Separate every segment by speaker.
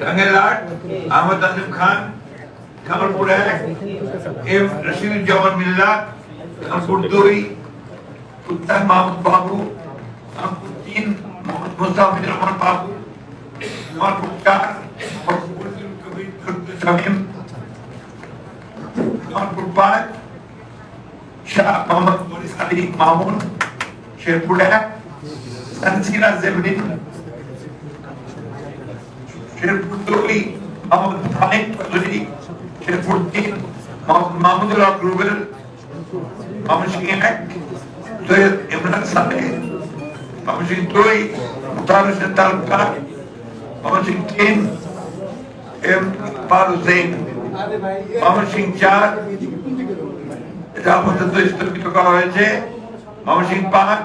Speaker 1: টাঙ্গেরহাট আহমদ আজিম খান কামালপুর এক এম রশিদুজ্জামান মিল্লা কামালপুর দুই সুলতান মাহমুদ বাবু কামালপুর তিন মোহাম্মদ মুস্তাফিজুর রহমান বাবু কামালপুর চার মোহাম্মদ কবির শামীম কামালপুর পাঁচ শাহ মোহাম্মদ মরিস আলী মামুন শেরপুর এক দুই মোহাম্মদ ফাহিম চৌধুরী শেরপুর তিন মোহাম্মদ মাহমুদুল হক রুবেল মোহাম্মদ সিং এক সৈয়দ ইমরান সালেহ মোহাম্মদ সিং দুই মুতার হোসেন তালুকদার মোহাম্মদ সিং তিন, এম ইকবাল হুসেন মোহাম্মদ সিং চার, এটা আপাতত স্থগিত করা হয়েছে মোহাম্মদ সিং পাঁচ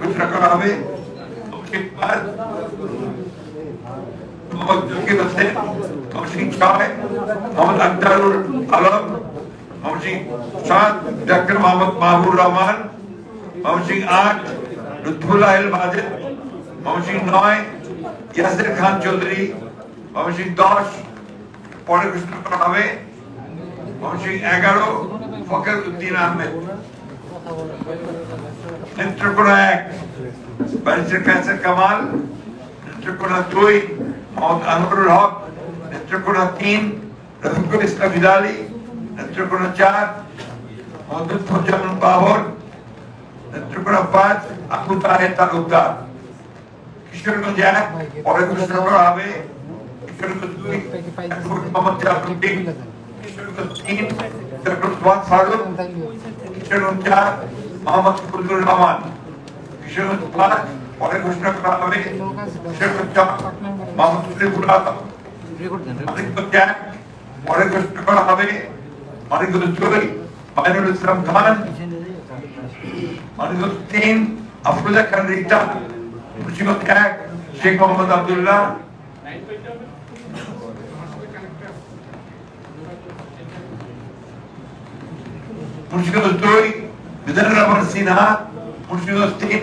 Speaker 1: ঘোষণা করা হবে সিং পাঁচ মোহাম্মদ জকির হোসেন মোহাম্মদ আখতারুল আলম মোহাম্মদ সাত ডাক্তার মোহাম্মদ মাহবুর রহমান মোহাম্মদ আট লুৎফুল্লাহ আল মাজেদ মোহাম্মদ নয় ইয়াসির খান চৌধুরী মোহাম্মদ দশ পরে ঘোষণা করা হবে মোহাম্মদ এগারো ফখর উদ্দিন আহমেদ। নেত্রকোনা এক ব্যারিস্টার কামাল, নেত্রকোনা দুই মোহাম্মদ আনোয়ারুল হক নেত্রকোনা তিন রফিকুল ইসলাম হিলালি নেত্রকোনা চার মোহাম্মদ ফজানুল বাবর নেত্রকোনা পাঁচ আবু তাহের তালুকদার কিশোরগঞ্জ এক পরে ঘোষণা করা হবে কিশোরগঞ্জ দুই মোহাম্মদ জাফরুদ্দিন কিশোরগঞ্জ তিন কিশোরগঞ্জ ওয়ান ফারুক কিশোরগঞ্জ চার মোহাম্মদ ফজলুর রহমান কিশোরগঞ্জ পাঁচ পরে ঘোষণা করা হবে। চার আলম পরে ঘোষণা করা হবে। মানিকগঞ্জ দুই মাইনুল ইসলাম খান মানিকগঞ্জ তিন আফরুজা খান রিতা মুন্সিগঞ্জ এক শেখ মোহাম্মদ আব্দুল্লাহ। মুন্সিগঞ্জ দুই রহমান সিনহা মুন্সিগঞ্জ তিন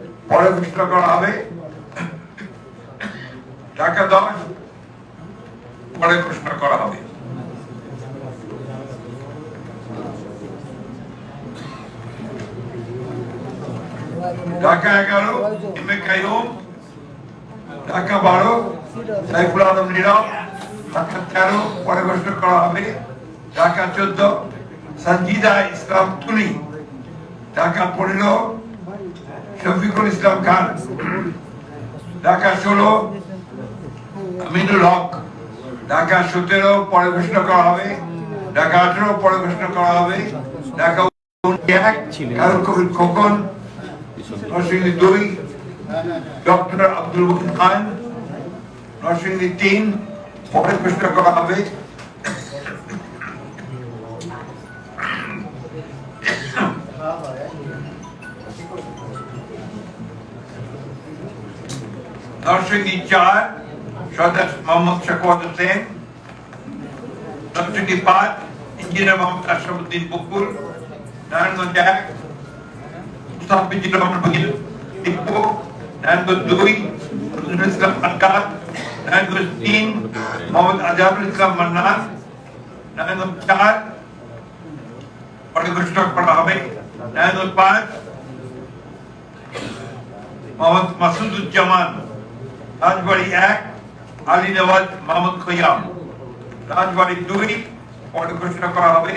Speaker 1: পরে ঘোষণা করা হবে। ঢাকা দশ পরে ঘোষণা করা হবে। ঢাকা এগারো এম এ কাইম বারো, সাইফুল আলম নীরব, ঢাকা তেরো, পরে ঘোষণা করা হবে। ঢাকা চোদ্দ সঞ্জিদা ইসলাম তুলি, ঢাকা পনেরো শফিকুল ইসলাম খান, ঢাকা ষোলো, আমিনুল হক, ঢাকা সতেরো, পরে ঘোষণা করা হবে, ঢাকা আঠেরো, পরে ঘোষণা করা হবে, ঢাকা খোকন, নরসিংদী দুই, ডক্টর আব্দুল খান, নরসিংদী তিন, পরে ঘোষণা করা হবে নরসিংদী চার সদস্য মোহাম্মদ শাকুয়াত হোসেন নরসিংদী পাঁচ ইঞ্জিনিয়ার মোহাম্মদ আশরাফুদ্দিন বকুল নারায়ণগঞ্জ এক মুস্তাফিজুর রহমান বহিল টিপু নারায়ণগঞ্জ দুই নজরুল ইসলাম আকাশ নারায়ণগঞ্জ তিন মোহাম্মদ আজহারুল ইসলাম মান্নান নারায়ণগঞ্জ চার পরে ঘোষণা করা হবে নারায়ণগঞ্জ পাঁচ মোহাম্মদ মাসুদুজ্জামান রাজবাড়ি এক আলী নওয়াজ মোহাম্মদ খৈয়াম। রাজবাড়ি দুই, পরে ঘোষণা করা হবে।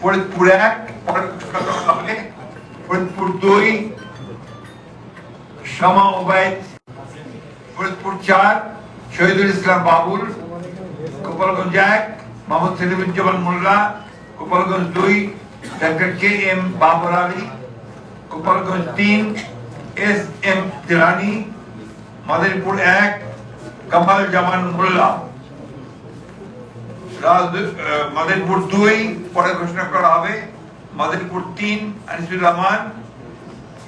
Speaker 1: ফরিদপুর এক, পরে ঘোষণা করা হবে। ফরিদপুর দুই, শামা ওবায়দ। ফরিদপুর চার, শহীদুল ইসলাম বাবুল। গোপালগঞ্জ এক মোহাম্মদ সেলিমুজ্জামান মোল্লা। গোপালগঞ্জ দুই doctor K M Babar Ali. Gopalganj তিন এস এম তিরানি, মাদারীপুর এক কামাল জামান মোল্লা। মাদারীপুর দুই, পরে ঘোষণা করা হবে। মাদারীপুর তিন, আনিসুর রহমান।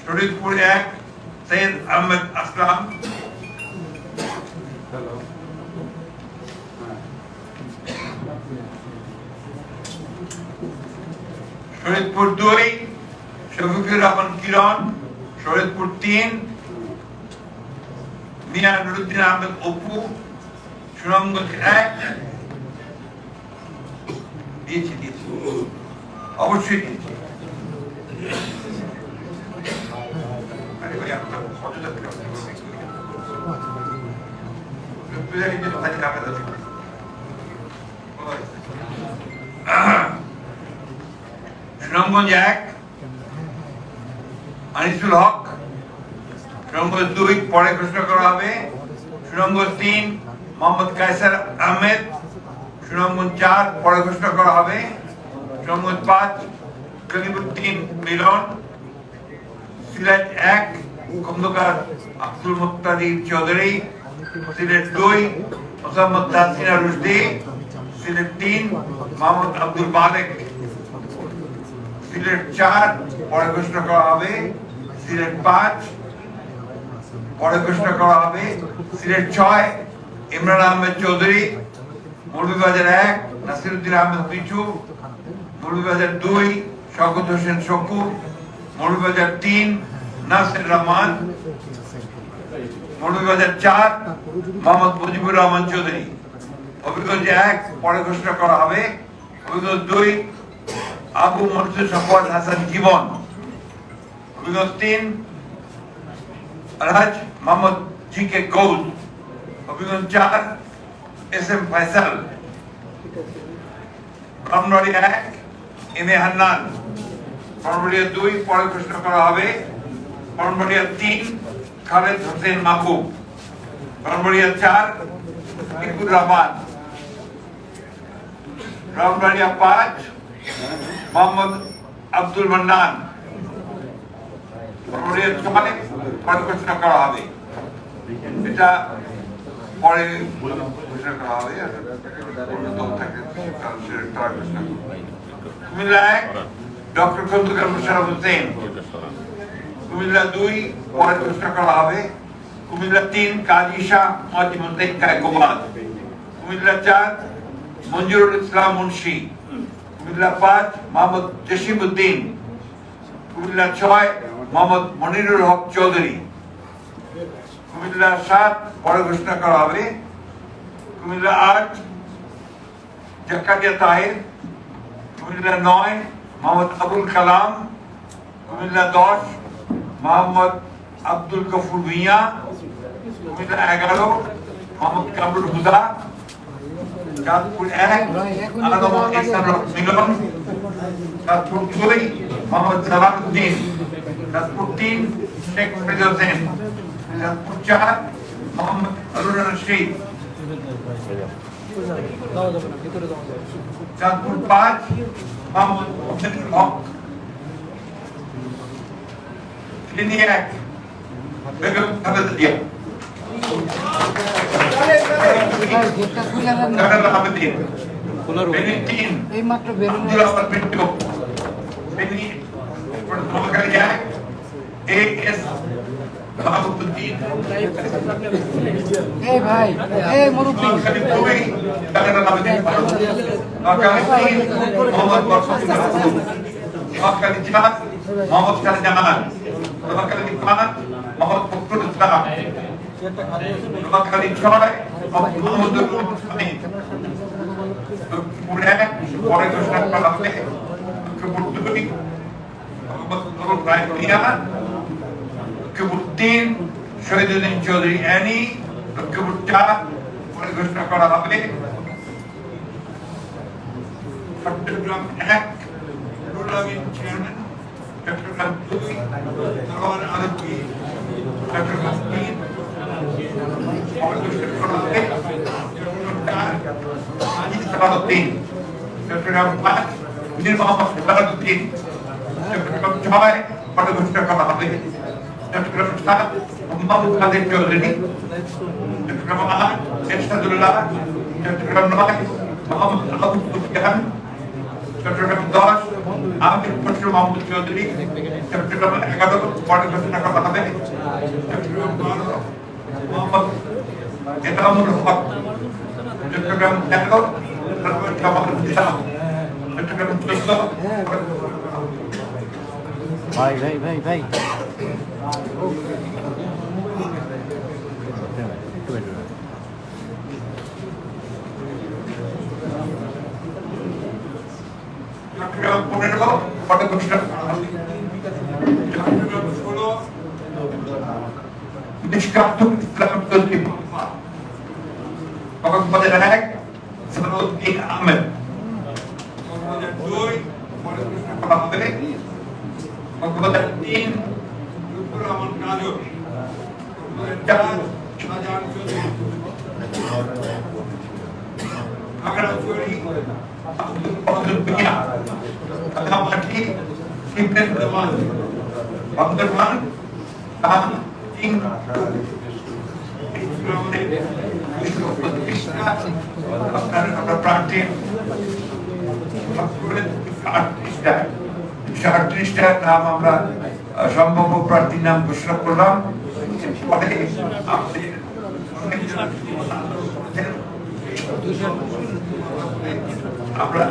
Speaker 1: শরীদপুর এক, সৈয়দ আহমেদ আসলাম। শরীদপুর দুই, শফিকুর রহমান কিরণ। শরীদপুর তিন মিয়া নুরুদ্দিন আহমেদ অপু সুনামগঞ্জ এক দিয়েছি দিয়েছি। অবশ্যই দিয়েছি। আরে ভাই আনিসুল হক, সুনামগঞ্জ দুই, পরে ঘোষণা করা হবে। সুনামগঞ্জ তিন, মোহাম্মদ কায়সার আহমেদ। সুনামগঞ্জ চার, পরে ঘোষণা করা হবে। সুনামগঞ্জ পাঁচ কলিমুদ্দিন মিলন। সিলেট এক খন্দকার আব্দুল মুক্তাদির চৌধুরী। সিলেট দুই, মোসাম্মদ তাসিনা রুশদি। সিলেট তিন, মোহাম্মদ আব্দুল মালিক। সিলেট চার, পরে ঘোষণা করা হবে। সিলেট পাঁচ, পরে ঘোষণা করা হবে, সিলেট ছয়, ইমরান আহমেদ চৌধুরী মৌলভীবাজার এক, নাসিরুদ্দিন আহমেদ পিছু মৌলভীবাজার দুই, শওকত হোসেন শকু মৌলভীবাজার তিন, নাসির রহমান মৌলভীবাজার চার, মোহাম্মদ মুজিবুর রহমান চৌধুরী। অভিগঞ্জ এক, পরে ঘোষণা করা হবে অভিগঞ্জ দুই, আবু মনসুর সফওয়ান হাসান জীবন। অভিগঞ্জ তিন রাজ মোহাম্মদ জি কে কৌল অভিগঞ্জ চার এস এম ফয়সাল ব্রাহ্মণবাড়ি এক এম এ হান্নান ব্রাহ্মণবাড়িয়া দুই পরে ঘোষণা করা হবে ব্রাহ্মণবাড়িয়া তিন খালেদ হোসেন মাহবুব ব্রাহ্মণবাড়িয়া চার ইকুর রহমান ব্রাহ্মণবাড়িয়া পাঁচ মোহাম্মদ আব্দুল মান্নান ব্রাহ্মণবাড়িয়া ছয় পরে ঘোষণা করা হবে এটা পরে ঘোষণা করা ডক্টর খন্দকার মোশারফ হোসেন কুমিল্লা দুই পরে ঘোষণা করা হবে কুমিল্লা তিন কাজী শাহ মজিমুদ্দিন কায়কোবাদ কুমিল্লা চার মঞ্জুরুল ইসলাম মুন্সি কুমিল্লা পাঁচ মোহাম্মদ জসিমউদ্দিন কুমিল্লা ছয় মোহাম্মদ মনিরুল হক চৌধুরী। কুমিল্লা সাত পরে ঘোষণা করা হবে। কুমিল্লা আট, জাকারিয়া তাহের। কুমিল্লা নয়, মোহাম্মদ আবুল কালাম। কুমিল্লা দশ, মোহাম্মদ আব্দুল গফুর ভুইয়া কুমিল্লা এগারো, মোহাম্মদ কামরুল হুদা। চাঁদপুর এক ইসলাম মিলন চাঁদপুর দুই, মোহাম্মদ সালামউদ্দিন চাঁদপুর তিন শেখ ফরিদ হোসেন চাঁদপুর চার মোহাম্মদ হারুন রশিদ চাঁদপুর পাঁচ মোহাম্মদ মোহাম্মদ হক তিনি এক বেগম খালেদা জিয়া কানাডা আবেদিন বেনি তিন
Speaker 2: এই ভাই এই মুরব্বী।
Speaker 1: ধর্মকারী মোহাম্মদ হানিফ পরে ঘোষণা করা তিন শহীদুদ্দিন চৌধুরী অ্যানি লক্ষ্মীপুর চার পরে ঘোষণা করা হবে। চট্টগ্রাম এক নুরুল আমিন চেয়ারম্যান চট্টগ্রাম দুই চট্টগ্রাম তিন। চট্টগ্রাম পাঁচ মীর চট্টগ্রাম ছয় পরে ঘোষণা করা হবে। চট্টগ্রাম মোহাম্মদ কাদের চৌধুরী চট্টগ্রাম চট্টগ্রাম নয় মোহাম্মদ আবু সুফিয়ান চট্টগ্রাম দশ মাহমুদ চৌধুরী চট্টগ্রাম এগারো পরে ঘোষণা করা হবে চট্টগ্রাম বারো চট্টগ্রাম চট্টগ্রাম
Speaker 2: ভাই ভাই ভাই ভাই
Speaker 1: নিষ্কাপ্তুল ইসলাম চৌধুরী মোহাম্মদ কক্সবাজার এক সালাউদ্দিন আহমেদ কক্সবাজার দুই পরে ঘোষণা করা হবে কক্সবাজার তিন লুৎফুর রহমান কাজল কক্সবাজার চার শাহজাহান চৌধুরী আমরা নাম আমরা সম্ভাব্য প্রার্থীর নাম ঘোষণা করলাম। পরে আমাদের আমরা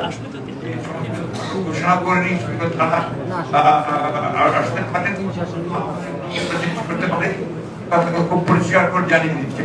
Speaker 1: ঘোষণা করে নিই তারা আসতে করতে পারে তাদেরকে খুব পরিষ্কার করে জানিয়ে দিচ্ছে।